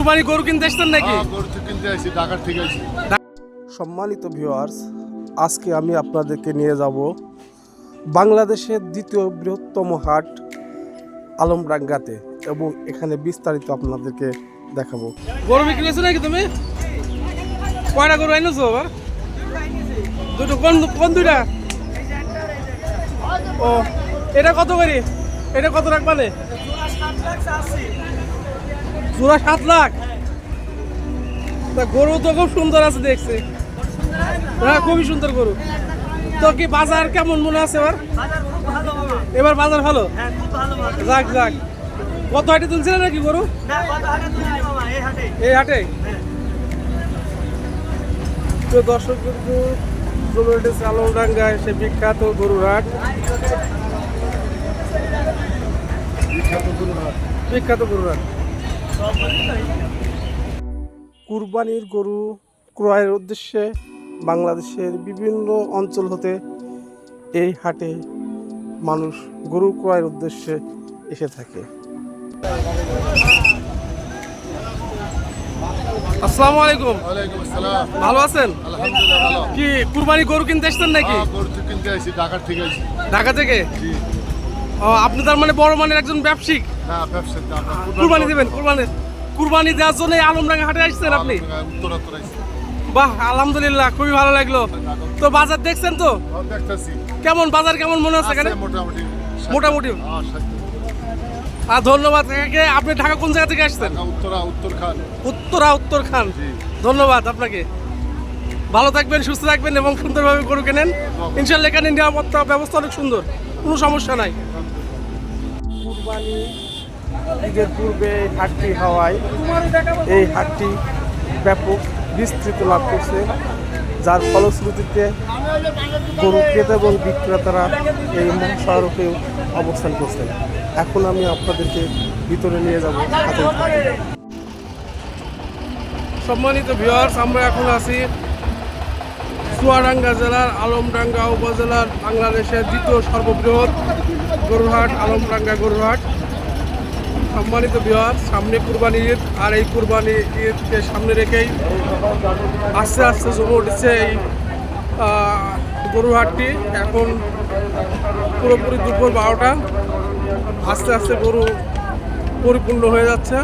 কুরবানি গরু কিনতে এসছেন নাকি? হ্যাঁ, গরু কিনতে আসি ঢাকার থেকে আসি সম্মানিত ভিউয়ার্স আজকে আমি আপনাদেরকে নিয়ে যাব বাংলাদেশের দ্বিতীয় বৃহত্তম হাট আলমডাঙ্গাতে এবং এখানে বিস্তারিত আপনাদেরকে দেখাবো। গরু বিক্রি করছ নাকি তুমি? কয়টা গরু আইনছো আবার? দুটো কোন কোন দুইটা? ও এটা কত করে? এটা কত রাখবানে? জোড়া সাত লাখ। তা গরু তো খুব সুন্দর আছে দেখছি। হ্যাঁ খুবই সুন্দর গরু। তো কি বাজার কেমন মনে আছে এবার? এবার বাজার ভালো? যাক যাক। কত হাটে তুলছিলেন নাকি গরু? এই হাটে। তো দর্শক কিন্তু এসেছে আলমডাঙ্গায় সে বিখ্যাত গরুর হাট। বিখ্যাত গরুর হাট। কুরবানির গরু ক্রয়ের উদ্দেশ্যে বাংলাদেশের বিভিন্ন অঞ্চল হতে এই হাটে মানুষ গরু ক্রয়ের উদ্দেশ্যে এসে থাকে। আসসালামু আলাইকুম। আসসালাম। ভালো আছেন? আলহামদুলিল্লাহ ভালো। কি কুরবানি গরু কিনতে এসছেন নাকি? হ্যাঁ, গরু কিনতে আসি ঢাকার থেকে আসি ঢাকা থেকে? জি। আপনি তার মানে বড় মানের একজন ব্যবসায়িক? হ্যাঁ ব্যবসার কুরবানি দেবেন কুরবানি। কুরবানি দেওয়ার জন্য আলমডাঙ্গা হাটে আসছেন আপনি? বাহ আলহামদুলিল্লাহ খুবই ভালো লাগল। তো বাজার দেখছেন তো? কেমন বাজার কেমন মনে হচ্ছে এখানে? মোটামুটি। হ্যাঁ, আর ধন্যবাদ কাকাকে আপনি ঢাকা কোন জায়গা থেকে আসছেন? উত্তরা উত্তর খান। উত্তরা উত্তর খান। ধন্যবাদ আপনাকে। ভালো থাকবেন সুস্থ থাকবেন এবং সুন্দরভাবে গরু কেনেন। ইনশাল্লাহ এখানে নিরাপত্তা ব্যবস্থা অনেক সুন্দর কোনো সমস্যা নাই। কুরবানি ঈদের পূর্বে হাটটি হওয়ায় এই হাটটি ব্যাপক বিস্তৃত লাভ করছে, যার ফলশ্রুতিতে গরু ক্রেতা এবং বিক্রেতারা এই মহাসড়কে অবস্থান করছেন। এখন আমি আপনাদেরকে ভিতরে নিয়ে যাব সম্মানিত ভিউয়ার্স আমরা এখন আছি চুয়াডাঙ্গা জেলার আলমডাঙ্গা উপজেলার বাংলাদেশের দ্বিতীয় সর্ববৃহৎ গরুরহাট আলমডাঙ্গা গরুরহাট সম্মানিত ভিউয়ার্স সামনে কুরবানি ঈদ আর এই কুরবানি ঈদকে সামনে রেখেই আস্তে আস্তে জমে উঠেছে এই আহ, গরুরহাটটি এখন পুরোপুরি দুপুর বারোটা। আস্তে আস্তে গরু পরিপূর্ণ হয়ে যাচ্ছে।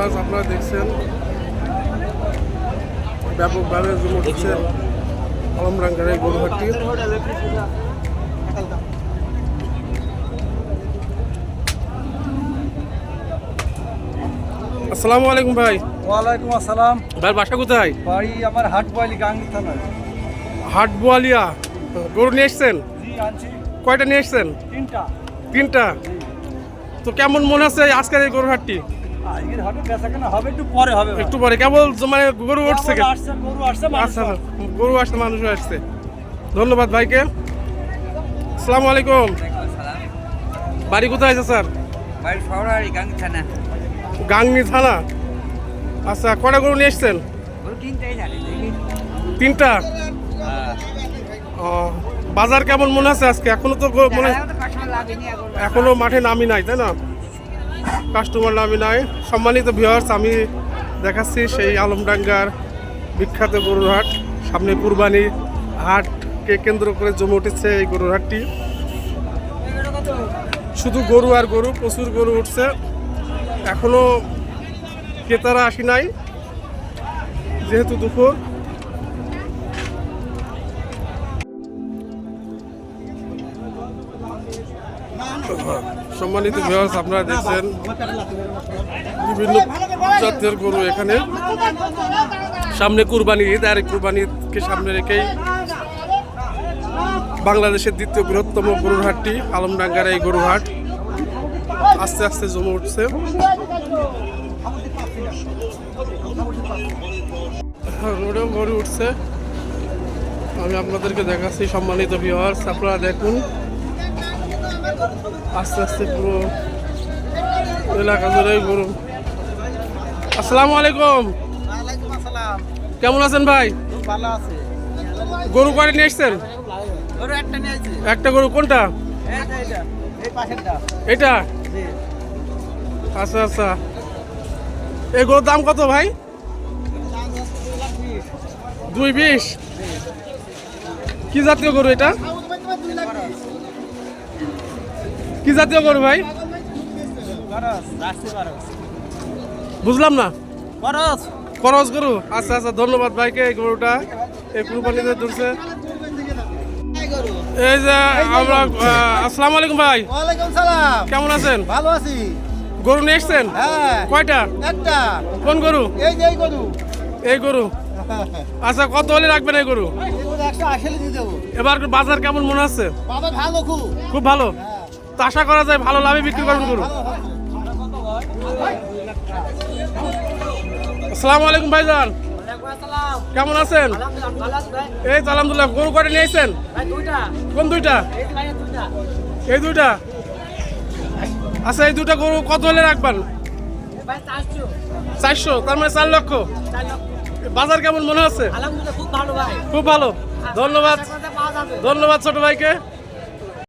সম্মানিত আপনারা দেখছেন ব্যাপকভাবে জমে উঠছে আলমরাঙ্গার এই গরুহাটটি। আসসালামু আলাইকুম ভাই। ওয়ালাইকুম আসসালাম। ভাই বাসা কোথায়? বাড়ি আমার হাট বয়ালি গাঙ্গি থানা হাট বোয়ালিয়া গরু নিয়ে এসছেন? জি আনছি। কয়টা নিয়ে এসছেন? তিনটা। তিনটা? তো কেমন মনে হচ্ছে আজকের এই গরুর হাটটি আজকের হাটে বেচা কেনা হবে একটু পরে হবে একটু পরে কেবল মানে গরু উঠছে কেমন গরু আসছে আচ্ছা গরু আসছে মানুষ আসছে। ধন্যবাদ ভাইকে। আসসালামু আলাইকুম। বাড়ি কোথায় আছে স্যার? বাড়ি গাঙ্গি থানা। আচ্ছা কটা গরু নিয়ে এসছেন? তিনটা? হ্যাঁ। ও, বাজার কেমন মনে আছে আজকে? এখনও তো গো- মনে এখনও মাঠে নামি নাই তাই না? কাস্টমার নামি নাই। সম্মানিত ভিউয়ার্স আমি দেখাচ্ছি সেই আলমডাঙ্গার বিখ্যাত গরুর হাট সামনে কুরবানি হাটকে কেন্দ্র করে জমে উঠেছে এই গরুর হাটটি শুধু গরু আর গরু, প্রচুর গরু উঠছে। এখনও ক্রেতারা আসি নাই, যেহেতু দুপুর। সম্মানিত ভিউয়ার্স আপনারা দেখছেন বিভিন্ন জাতের গরু এখানে। সামনে কুরবানি ঈদ, আর কুরবানি ঈদকে সামনে রেখেই বাংলাদেশের দ্বিতীয় বৃহত্তম গরুর হাটটি, আলমডাঙ্গার এই গরুর হাট। আস্তে আস্তে জমে উঠছে। রোডেও গরু উঠছে। আমি আপনাদেরকে দেখাচ্ছি, সম্মানিত ভিউয়ার্স আপনারা দেখুন। আস্তে আস্তে পুরো এলাকা জুড়েই গরু আসসালামু আলাইকুম। কেমন আছেন ভাই? ভালো আছে। গরু কয়টা নিয়ে এসছেন একটা গরু কোনটা? এটা? আচ্ছা আচ্ছা। এই গরুর দাম কত ভাই? দুই বিশ। কি জাতীয় গরু এটা? কি জাতীয় গরু ভাই? বুঝলাম না। খরচ খরচ গরু? আচ্ছা আচ্ছা ধন্যবাদ ভাইকে এই গরুটা। এই কুরবানিতে ধরছে। এই যে আমরা আসসালামু আলাইকুম ভাই। ওয়ালাইকুম সালাম। কেমন আছেন? ভালো আছি। গরু নিয়ে এসছেন? হ্যাঁ। কয়টা? একটা। কোন গরু? এই যে এই গরু। এই গরু। আচ্ছা কত হলে রাখবেন এই গরু? এবার বাজার কেমন মনে হচ্ছে? বাবা ভালো খুব। খুব ভালো? তো আশা করা যায় ভালো লাভে বিক্রি করবেন গরু। আসসালামু আলাইকুম ভাইজান। কেমন আছেন? এই তো আলহামদুলিল্লাহ। গরু কয়টা নিয়েছেন কোন দুইটা? এই দুইটা। আচ্ছা এই দুটা গরু কত হলে রাখবেন? চারশো তার মানে চার লক্ষ। বাজার কেমন মনে আলহামদুলিল্লাহ খুব ভালো ধন্যবাদ। ধন্যবাদ ছোট ভাইকে।